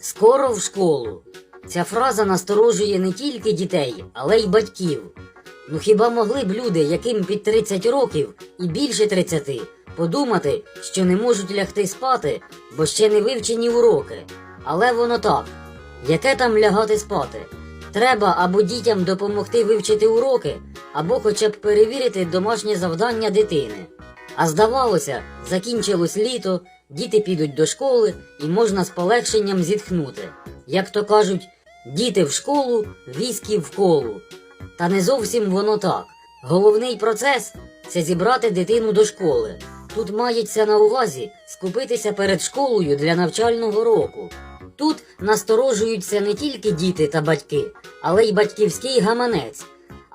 Скоро в школу. Ця фраза насторожує не тільки дітей, але й батьків. Ну хіба могли б люди, яким під 30 років і більше 30, подумати, що не можуть лягти спати, бо ще не вивчені уроки? Але воно так. Яке там лягати спати? Треба або дітям допомогти вивчити уроки, або хоча б перевірити домашнє завдання дитини. А здавалося, закінчилось літо, діти підуть до школи і можна з полегшенням зітхнути. Як то кажуть, діти в школу, військи в колу. Та не зовсім воно так. Головний процес це зібрати дитину до школи. Тут мається на увазі скупитися перед школою для навчального року. Тут насторожуються не тільки діти та батьки, але й батьківський гаманець.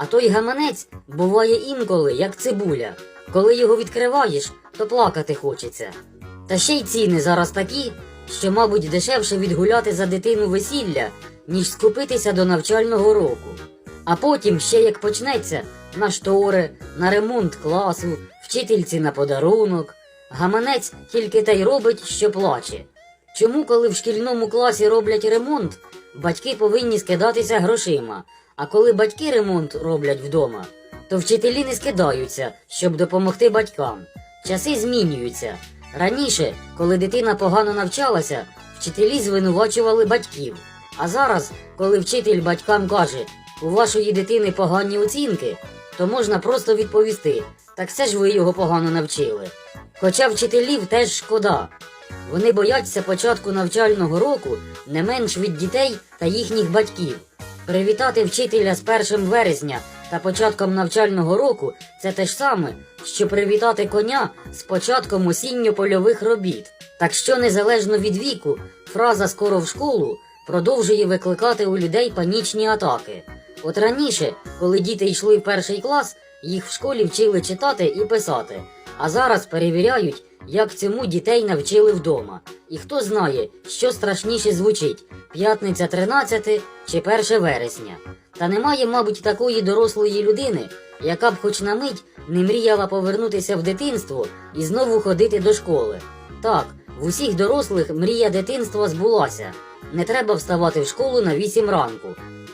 А той гаманець буває інколи, як цибуля. Коли його відкриваєш, то плакати хочеться. Та ще й ціни зараз такі, що, мабуть, дешевше відгуляти за дитину весілля, ніж скупитися до навчального року. А потім ще як почнеться на штори, на ремонт класу, вчительці на подарунок. Гаманець тільки та й робить, що плаче. Чому, коли в шкільному класі роблять ремонт, батьки повинні скидатися грошима, а коли батьки ремонт роблять вдома, то вчителі не скидаються, щоб допомогти батькам. Часи змінюються. Раніше, коли дитина погано навчалася, вчителі звинувачували батьків. А зараз, коли вчитель батькам каже, у вашої дитини погані оцінки, то можна просто відповісти, так це ж ви його погано навчили. Хоча вчителів теж шкода. Вони бояться початку навчального року не менш від дітей та їхніх батьків. Привітати вчителя з 1 вересня та початком навчального року це те ж саме, що привітати коня з початком осінньо-польових робіт. Так що, незалежно від віку, фраза скоро в школу продовжує викликати у людей панічні атаки. От раніше, коли діти йшли в перший клас, їх в школі вчили читати і писати, а зараз перевіряють, як цьому дітей навчили вдома. І хто знає, що страшніше звучить п'ятниця 13 чи 1 вересня. Та немає, мабуть, такої дорослої людини, яка б хоч на мить не мріяла повернутися в дитинство і знову ходити до школи. Так, в усіх дорослих мрія дитинства збулася. Не треба вставати в школу на 8 ранку,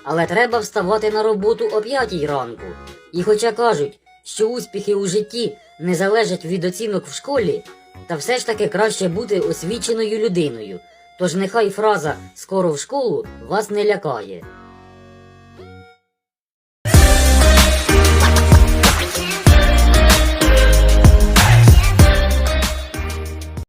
але треба вставати на роботу о 5 ранку. І хоча кажуть, що успіхи у житті не залежать від оцінок в школі, та все ж таки краще бути освіченою людиною. Тож нехай фраза скоро в школу вас не лякає.